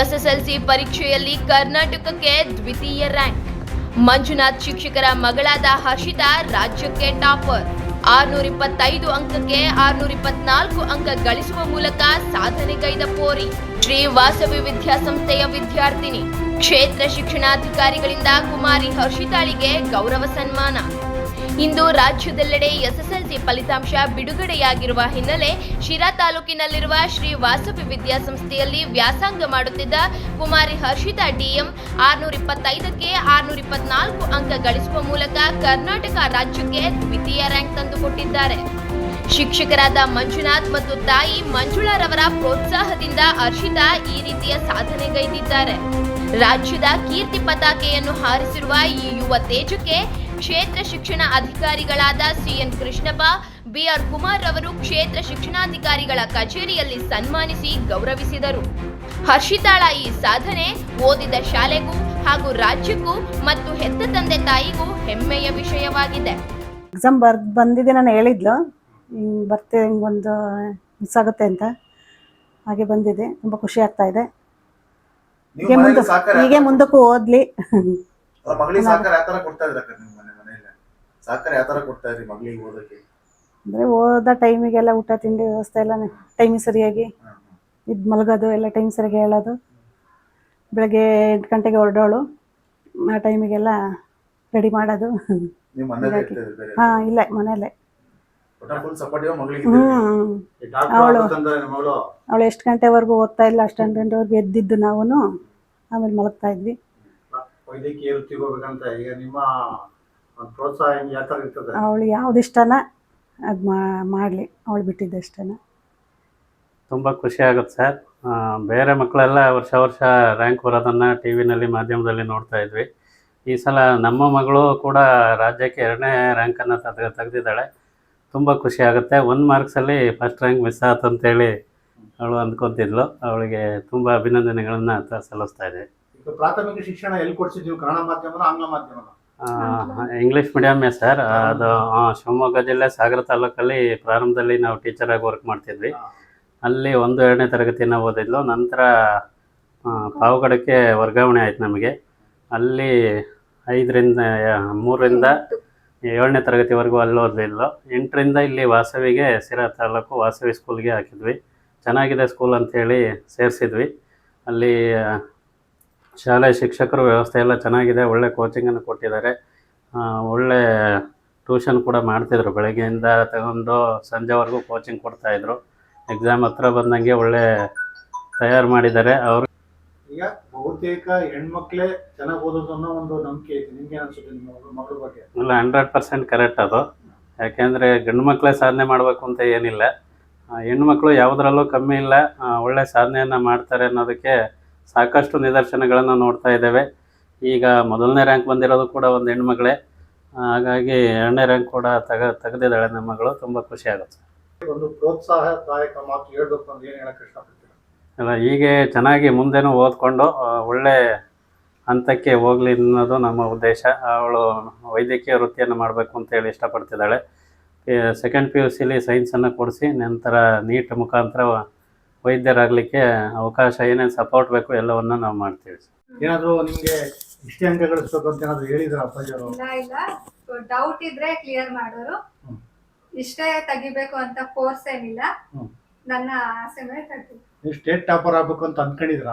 SSLC ಪರೀಕ್ಷೆಯಲ್ಲಿ ಕರ್ನಾಟಕಕ್ಕೆ ದ್ವಿತೀಯ ರ್ಯಾಂಕ್. ಮಂಜುನಾಥ್ ಶಿಕ್ಷಕರ ಮಗಳಾದ ಹರ್ಷಿತಾ ರಾಜ್ಯಕ್ಕೆ ಟಾಪರ್. ಆರ್ನೂರ ಇಪ್ಪತ್ತೈದು ಅಂಕಕ್ಕೆ ಆರ್ನೂರ ಇಪ್ಪತ್ನಾಲ್ಕು ಅಂಕ ಗಳಿಸುವ ಮೂಲಕ ಸಾಧನೆಗೈದ ಪೋರಿ. ಶ್ರೀ ವಾಸವಿ ವಿದ್ಯಾಸಂಸ್ಥೆಯ ವಿದ್ಯಾರ್ಥಿನಿ. ಕ್ಷೇತ್ರ ಶಿಕ್ಷಣಾಧಿಕಾರಿಗಳಿಂದ ಕುಮಾರಿ ಹರ್ಷಿತಾಳಿಗೆ ಗೌರವ ಸನ್ಮಾನ. ಇಂದು ರಾಜ್ಯದೆಲ್ಲೆಡೆ ಎಸ್ಎಸ್ಎಲ್ಸಿ ಫಲಿತಾಂಶ ಬಿಡುಗಡೆಯಾಗಿರುವ ಹಿನ್ನೆಲೆ ಶಿರಾ ತಾಲೂಕಿನಲ್ಲಿರುವ ಶ್ರೀ ವಾಸವಿ ವಿದ್ಯಾಸಂಸ್ಥೆಯಲ್ಲಿ ವ್ಯಾಸಂಗ ಮಾಡುತ್ತಿದ್ದ ಕುಮಾರಿ ಹರ್ಷಿತಾ ಡಿಎಂ ಆರ್ನೂರ ಇಪ್ಪತ್ತೈದಕ್ಕೆ ಆರ್ನೂರ ಇಪ್ಪತ್ನಾಲ್ಕು ಅಂಕ ಗಳಿಸುವ ಮೂಲಕ ಕರ್ನಾಟಕ ರಾಜ್ಯಕ್ಕೆ ದ್ವಿತೀಯ ರ್ಯಾಂಕ್ ತಂದುಕೊಟ್ಟಿದ್ದಾರೆ. ಶಿಕ್ಷಕರಾದ ಮಂಜುನಾಥ್ ಮತ್ತು ತಾಯಿ ಮಂಜುಳಾರವರ ಪ್ರೋತ್ಸಾಹದಿಂದ ಹರ್ಷಿತಾ ಈ ರೀತಿಯ ಸಾಧನೆಗೈದಿದ್ದಾರೆ. ರಾಜ್ಯದ ಕೀರ್ತಿ ಪತಾಕೆಯನ್ನು ಹಾರಿಸಿರುವ ಈ ಯುವ ತೇಜಕ್ಕೆ ಕ್ಷೇತ್ರ ಶಿಕ್ಷಣ ಅಧಿಕಾರಿಗಳಾದ ಸಿಎನ್ ಕೃಷ್ಣಪ್ಪ, ಬಿಆರ್ ಕುಮಾರ್ ಅವರು ಕ್ಷೇತ್ರ ಶಿಕ್ಷಣಾಧಿಕಾರಿಗಳ ಕಚೇರಿಯಲ್ಲಿ ಸನ್ಮಾನಿಸಿ ಗೌರವಿಸಿದರು. ಹರ್ಷಿತಾಳ ಈ ಸಾಧನೆ ಓದಿದ ಶಾಲೆಗೂ ಹಾಗೂ ರಾಜ್ಯಕ್ಕೂ ಮತ್ತು ಹೆತ್ತ ತಂದೆ ತಾಯಿಗೂ ಹೆಮ್ಮೆಯ ವಿಷಯವಾಗಿದೆ. ಎಕ್ಸಾಮ್ ಬರ್ ಬಂದಿದ್ದೆ ನಾನು ಹೇಳಿದ್ಲು. ಹಿಂಗೆ ಬರ್ತೆ, ಹಿಂಗೊಂದು ಮಿಸ್ ಆಗುತ್ತೆ ಅಂತ. ಹಾಗೆ ಬಂದಿದೆ. ತುಂಬ ಖುಷಿ ಆಗ್ತಾ ಇದೆ. ಹೀಗೆ ಮುಂದೆ ಹೀಗೆ ಮುಂದಕ್ಕೂ ಓದ್ಲಿ. ಅವ್ರ ಮಗಳಿಗೆ ಸಹಕಾರ ಯಾವ ತರ ಕೊಡ್ತಾ ಇದ್ರ ನಿಮ್ಮ ಮನೆ ಮನೆಯಲ್ಲಿ ಸಹಕಾರ ಯಾವ ತರ ಕೊಡ್ತಾ ಇದ್ರಿ ಮಗಳಿಗೆ ಓದಕ್ಕೆ? ಅಂದರೆ ಓದೋ ಟೈಮಿಗೆಲ್ಲ ಊಟ ತಿಂಡಿ ವ್ಯವಸ್ಥೆ ಎಲ್ಲ ಟೈಮಿಗೆ ಸರಿಯಾಗಿ ಇದ್ ಮಲಗೋದು ಎಲ್ಲ ಟೈಮ್ ಸರಿಯಾಗಿ ಹೇಳೋದು. ಬೆಳಗ್ಗೆ ಎಂಟು ಗಂಟೆಗೆ ಹೊರಡೋಳು. ಆ ಟೈಮಿಗೆಲ್ಲ ರೆಡಿ ಮಾಡೋದು. ಹಾ ಇಲ್ಲ ಮನೇಲೆ ಫುಲ್ ಸಪೋರ್ಟ್ ಮಗಳಿಗೆ ಹ್ಞೂ ಅವಳು ಮಗಳು ಅವಳು ಎಷ್ಟು ಗಂಟೆವರೆಗೂ ಓದ್ತಾ ಇಲ್ಲ ಅಷ್ಟು ಗಂಟೆವರೆಗೂ ಎದ್ದಿದ್ದು ನಾವು ಆಮೇಲೆ ಮಲಗ್ತಾ ಇದ್ವಿ. ವೈದ್ಯಕೀಯ ವೃತ್ತಿಗೆ ಹೋಗ್ಬೇಕಂತ ಈಗ ನಿಮ್ಮ ಒಂದು ಪ್ರೋತ್ಸಾಹ ಹೆಂಗ್ ಯಾವ ಥರ ಇರ್ತದೆ? ಅವಳು ಯಾವ್ದು ಇಷ್ಟನ ಅದು ಮಾಡಲಿ. ಅವಳು ಬಿಟ್ಟಿದ್ದ ಇಷ್ಟನ. ತುಂಬ ಖುಷಿ ಆಗುತ್ತೆ ಸರ್. ಬೇರೆ ಮಕ್ಕಳೆಲ್ಲ ವರ್ಷ ವರ್ಷ ರ್ಯಾಂಕ್ ಬರೋದನ್ನು ಟಿ ವಿನಲ್ಲಿ ಮಾಧ್ಯಮದಲ್ಲಿ ನೋಡ್ತಾ ಇದ್ವಿ. ಈ ಸಲ ನಮ್ಮ ಮಗಳು ಕೂಡ ರಾಜ್ಯಕ್ಕೆ ಎರಡನೇ ರ್ಯಾಂಕನ್ನು ತೆಗೆ ತೆಗೆದಿದ್ದಾಳೆ. ತುಂಬ ಖುಷಿ ಆಗುತ್ತೆ. ಒಂದು ಮಾರ್ಕ್ಸಲ್ಲಿ ಫಸ್ಟ್ ರ್ಯಾಂಕ್ ಮಿಸ್ ಆಯ್ತು ಅಂತೇಳಿ ಅವಳು ಅಂದ್ಕೊತಿದ್ಲು. ಅವಳಿಗೆ ತುಂಬ ಅಭಿನಂದನೆಗಳನ್ನು ತ- ಸಲ್ಲಿಸ್ತಾ ಇದೆ. ಈಗ ಪ್ರಾಥಮಿಕ ಶಿಕ್ಷಣ ಎಲ್ಲಿ ಕೊಡ್ಸಿದ್ವಿ ಕನ್ನಡ ಮಾಧ್ಯಮ ಆಂಗ್ಲ ಮಾಧ್ಯಮ ಇಂಗ್ಲೀಷ್ ಮೀಡಿಯಮ್ಮೇ ಸರ್ ಅದು ಆ, ಶಿವಮೊಗ್ಗ ಜಿಲ್ಲೆ ಸಾಗರ ತಾಲೂಕಲ್ಲಿ ಪ್ರಾರಂಭದಲ್ಲಿ ನಾವು ಟೀಚರಾಗಿ ವರ್ಕ್ ಮಾಡ್ತಿದ್ವಿ. ಅಲ್ಲಿ ಒಂದು ಎರಡನೇ ತರಗತಿಯನ್ನು ಓದಿದ್ಲು. ನಂತರ ಆ, ಪಾವಗಡಕ್ಕೆ ವರ್ಗಾವಣೆ ಆಯ್ತು ನಮಗೆ. ಅಲ್ಲಿ ಐದರಿಂದ ಮೂರರಿಂದ ಏಳನೇ ತರಗತಿವರೆಗೂ ಅಲ್ಲಿ ಓದಲಿಲ್ಲ ಎಂಟರಿಂದ ಇಲ್ಲಿ ವಾಸವಿಗೆ ಸಿರಾ ತಾಲೂಕು ವಾಸವಿ ಸ್ಕೂಲ್ಗೆ ಹಾಕಿದ್ವಿ. ಚೆನ್ನಾಗಿದೆ ಸ್ಕೂಲ್ ಅಂಥೇಳಿ ಸೇರಿಸಿದ್ವಿ. ಅಲ್ಲಿ ಶಾಲೆ ಶಿಕ್ಷಕರು ವ್ಯವಸ್ಥೆ ಎಲ್ಲ ಚೆನ್ನಾಗಿದೆ. ಒಳ್ಳೆ ಕೋಚಿಂಗನ್ನು ಕೊಟ್ಟಿದ್ದಾರೆ. ಒಳ್ಳೆ ಟ್ಯೂಷನ್ ಕೂಡ ಮಾಡ್ತಿದ್ರು. ಬೆಳಗ್ಗೆಯಿಂದ ತಗೊಂಡು ಸಂಜೆವರೆಗೂ ಕೋಚಿಂಗ್ ಕೊಡ್ತಾಯಿದ್ರು ಎಕ್ಸಾಮ್ ಹತ್ರ ಬಂದಂಗೆ ಒಳ್ಳೆ ತಯಾರು ಮಾಡಿದ್ದಾರೆ. ಅವರು ಈಗ ಬಹುತೇಕ ಹೆಣ್ಮಕ್ಳೇ ಚೆನ್ನಾಗಿ ಓದೋದು ಅನ್ನೋ ಒಂದು ನಂಬಿಕೆ ಐತಿ. ನಿಮ್ಗೆ ಅನ್ಸುತ್ತೆ ನಿಮ್ಮ ಮಗಳ- ಬಗ್ಗೆ? ಇಲ್ಲ ಹಂಡ್ರೆಡ್ ಪರ್ಸೆಂಟ್ ಕರೆಕ್ಟ್ ಅದು. ಯಾಕೆಂದ್ರೆ ಗಂಡು ಮಕ್ಕಳೇ ಸಾಧನೆ ಮಾಡಬೇಕು ಅಂತ ಏನಿಲ್ಲ. ಹೆಣ್ಣು ಹೆಣ್ಮಕ್ಳು ಯಾವುದರಲ್ಲೂ ಕಮ್ಮಿ ಇಲ್ಲ. ಒಳ್ಳೆ ಸಾಧನೆಯನ್ನ ಮಾಡ್ತಾರೆ ಅನ್ನೋದಕ್ಕೆ ಸಾಕಷ್ಟು ನಿದರ್ಶನಗಳನ್ನು ನೋಡ್ತಾ ಇದ್ದೇವೆ. ಈಗ ಮೊದಲನೇ ರ್ಯಾಂಕ್ ಬಂದಿರೋದು ಕೂಡ ಒಂದು ಹೆಣ್ಮಗಳೇ ಹಾಗಾಗಿ ಎರಡನೇ ರ್ಯಾಂಕ್ ಕೂಡ ತಗ ತೆಗೆದಿದ್ದಾಳೆ ನಮ್ಮ ಮಗಳು. ತುಂಬ ಖುಷಿ ಆಗುತ್ತೆ. ಒಂದು ಪ್ರೋತ್ಸಾಹದಾಯಕ ಮಾತು ಹೇಳಬೇಕು ಅಂತ ಏನ್ ಹೇಳಕ್ ಇಷ್ಟಪಡ್ತೀರಾ? ಅಲ್ಲ ಹೀಗೆ ಚೆನ್ನಾಗಿ ಮುಂದೆನೂ ಓದ್ಕೊಂಡು ಒಳ್ಳೆ ಹಂತಕ್ಕೆ ಹೋಗ್ಲಿ ಅನ್ನೋದು ನಮ್ಮ ಉದ್ದೇಶ. ಅವಳು ವೈದ್ಯಕೀಯ ವೃತ್ತಿಯನ್ನು ಮಾಡಬೇಕು ಅಂತೇಳಿ ಇಷ್ಟಪಡ್ತಿದ್ದಾಳೆ. ಸೆಕೆಂಡ್ ಪಿ ಯು ಸಿಲಿ ಸೈನ್ಸನ್ನು ಕೊಡಿಸಿ ನಂತರ ನೀಟ್ ಮುಖಾಂತರ ವೈದ್ಯರಾಗಲಿಕ್ಕೆ ಅವಕಾಶ ಏನೇನು ಸಪೋರ್ಟ್ ಬೇಕು ಎಲ್ಲವನ್ನು ನಾವು ಮಾಡ್ತೀವಿ. ಏನಾದರೂ ನಿಮಗೆ ಇಷ್ಟೇ ಅಂಕ ಗಳಿಸ್ಬೇಕು ಅಂತ ಏನಾದರೂ ಹೇಳಿದ್ರು ಅಪ್ಪಾಜಿಯವರು ಇಲ್ಲ ಇಲ್ಲ. ಡೌಟ್ ಇದ್ರೆ ಕ್ಲಿಯರ್ ಮಾಡೋರು. ಇಷ್ಟೇ ತೆಗಿಬೇಕು ಅಂತ ಫೋರ್ಸ್ ಏನಿಲ್ಲ. ನನ್ನ ಆಸೆ ಮೇಲೆ ನೀವು ಸ್ಟೇಟ್ ಟಾಪರ್ ಆಗ್ಬೇಕು ಅಂತ ಅನ್ಕೊಂಡಿದ್ರ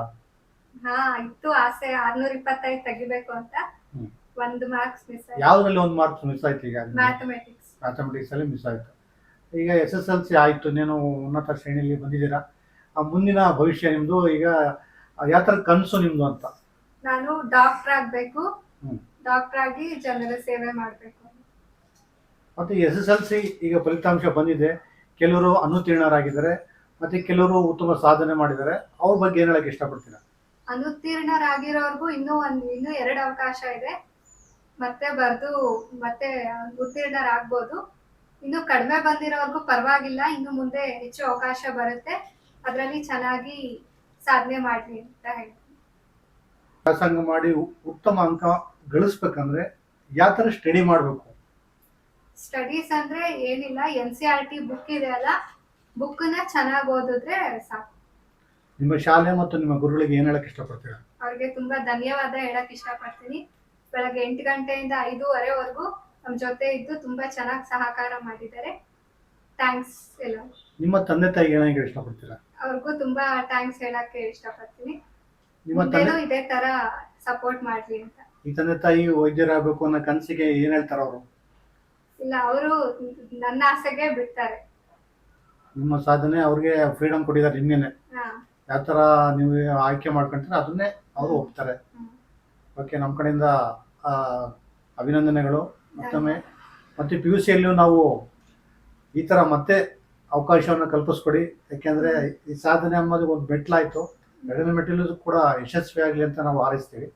ಹಾ ಇತ್ತು ಆಸೆ. ಆರ್ನೂರ ಇಪ್ಪತ್ತೈದು ತೆಗಿಬೇಕು ಅಂತ. ಹ್ಮ್. ಒಂದು ಮಾರ್ಕ್ಸ್ ಮಿಸ್ ಯಾವ್ದ್ರಲ್ಲಿ ಒಂದು ಮಾರ್ಕ್ಸ್ ಮಿಸ್ ಆಯ್ತು ಈಗ? ಮ್ಯಾಥಮೆಟಿಕ್ಸ್ ಮ್ಯಾಥಮೆಟಿಕ್ಸ್ ಅಲ್ಲಿ ಮಿಸ್ ಆಯ್ತು. ಈಗ ಎಸ್ ಎಸ್ ಎಲ್ ಸಿ ಆಯ್ತು. ನೀನು ಉನ್ನತ ಶ್ರೇಣಿಯಲ್ಲಿ ಬಂದಿದ್ದೀರಾ? ಆ ಮುಂದಿನ ಭವಿಷ್ಯ ನಿಮ್ದು. ಈಗ ಯಾವ ಥರ ಕನಸು ನಿಮ್ದು ಅಂತ? ನಾನು ಡಾಕ್ಟರ್ ಆಗ್ಬೇಕು. ಹ್ಮ್. ಡಾಕ್ಟರ್ ಆಗಿ ಜನರ ಸೇವೆ ಮಾಡಬೇಕು. ಮತ್ತು ಎಸ್ ಎಸ್ ಎಲ್ ಸಿ ಈಗ ಫಲಿತಾಂಶ ಬಂದಿದೆ. ಕೆಲವರು ಅನುತ್ತೀರ್ಣರಾಗಿದ್ದಾರೆ ಮತ್ತೆ ಕೆಲವರು ಉತ್ತಮ ಸಾಧನೆ ಮಾಡಿದ್ದಾರೆ. ಅವ್ರ ಬಗ್ಗೆ ಏನ್ ಹೇಳಕ್ ಇಷ್ಟಪಡ್ತೀರಾ? ಅನುತ್ತೀರ್ಣರಾಗಿರೋರ್ಗು ಇನ್ನೂ ಒಂದು ಇನ್ನೂ ಎರಡು ಅವಕಾಶ ಇದೆ. ಮತ್ತೆ ಬರ್ದು ಮತ್ತೆ ಉತ್ತೀರ್ಣರಾಗ್ಬೋದು. ಇನ್ನು ಕಡಿಮೆ ಬಂದಿರೋರ್ಗು ಪರವಾಗಿಲ್ಲ. ಇನ್ನು ಮುಂದೆ ಹೆಚ್ಚು ಅವಕಾಶ ಬರುತ್ತೆ. ಅದರಲ್ಲಿ ಚೆನ್ನಾಗಿ ಸಾಧನೆ ಮಾಡಲಿ ಅಂತ ಹೇಳ್ತೀನಿ. ವ್ಯಾಸಂಗ ಮಾಡಿ ಉ- ಉತ್ತಮ ಅಂಕ ಗಳಿಸ್ಬೇಕಂದ್ರೆ ಯಾವ ಥರ ಸ್ಟಡಿ ಮಾಡಬೇಕು? ಸ್ಟಡೀಸ್ ಅಂದ್ರೆ ಏನಿಲ್ಲ. N C R T book ಇದೆ ಅಲ್ಲ. ಬುಕ್ನ ಚೆನ್ನಾಗಿ ಓದಿದ್ರೆ ಸಾಕು. ನಿಮ್ಮ ಶಾಲೆ ಮತ್ತು ನಿಮ್ಮ ಗುರುಗಳಿಗೆ ಏನ್ ಹೇಳಕ್ ಇಷ್ಟಪಡ್ತೀರಾ? ಅವ್ರಿಗೆ ತುಂಬಾ ಧನ್ಯವಾದ ಹೇಳಕ್ ಇಷ್ಟಪಡ್ತೀನಿ. ಬೆಳಗ್ಗೆ ಎಂಟು ಗಂಟೆಯಿಂದ ಐದೂವರೆವರೆಗೂ ನಮ್ಮ ಜೊತೆ ಇದ್ದು ತುಂಬಾ ಚೆನ್ನಾಗಿ ಸಹಕಾರ ಮಾಡಿದ್ದಾರೆ. ಥ್ಯಾಂಕ್ಸ್ ಎಲ್ಲ ನಿಮ್ಮ ತಂದೆ ತಾಯಿಗೆ ಏನಾಗಿ ಇಷ್ಟಪಡ್ತೀರಾ? ಅವ್ರಿಗೂ ತುಂಬಾ ಥ್ಯಾಂಕ್ಸ್ ಹೇಳಕ್ಕೆ ಇಷ್ಟಪಡ್ತೀನಿ. ನಿಮ್ಮ ತಂದೆ ಮುಂದೆನೂ ಇದೇ ತರ ಸಪೋರ್ಟ್ ಮಾಡ್ಲಿ ಅಂತ. ಈ ತಂದೆ ತಾಯಿ ವೈದ್ಯರಾಗಬೇಕು ಅನ್ನೋ ಕನಸಿಗೆ ಏನ್ ಹೇಳ್ತಾರ ಅವರು? ಇಲ್ಲ ಅವರು ನನ್ನ ಆಸೆಗೆ ಬಿಡ್ತಾರೆ. ನಿಮ್ಮ ಸಾಧನೆ ಅವ್ರಿಗೆ ಫ್ರೀಡಮ್ ಕೊಟ್ಟಿದ್ದಾರೆ ನಿಮ್ಗೇನೆ. ಹಾ. ಯಾವ ಥರ ನೀವು ಆಯ್ಕೆ ಮಾಡ್ಕೊಂತೀರ ಅದನ್ನೇ ಅವರು ಒಪ್ತಾರೆ. ಓಕೆ ನಮ್ಮ ಕಡೆಯಿಂದ ಆ, ಅಭಿನಂದನೆಗಳು. ಮತ್ತೊಮ್ಮೆ ಮತ್ತು ಪಿ ಯು ಸಿಯಲ್ಲೂ ನಾವು ಈ ಥರ ಮತ್ತೆ ಅವಕಾಶವನ್ನು ಕಲ್ಪಿಸ್ಕೊಡಿ. ಯಾಕೆಂದರೆ ಈ ಸಾಧನೆ ಅನ್ನೋದು ಒಂದು ಮೆಟ್ಲಾಯಿತು ಎರಡನೇ ಮೆಟ್ಟಿಲು ಕೂಡ ಯಶಸ್ವಿ ಆಗಲಿ ಅಂತ ನಾವು ಹಾರೈಸ್ತೀವಿ.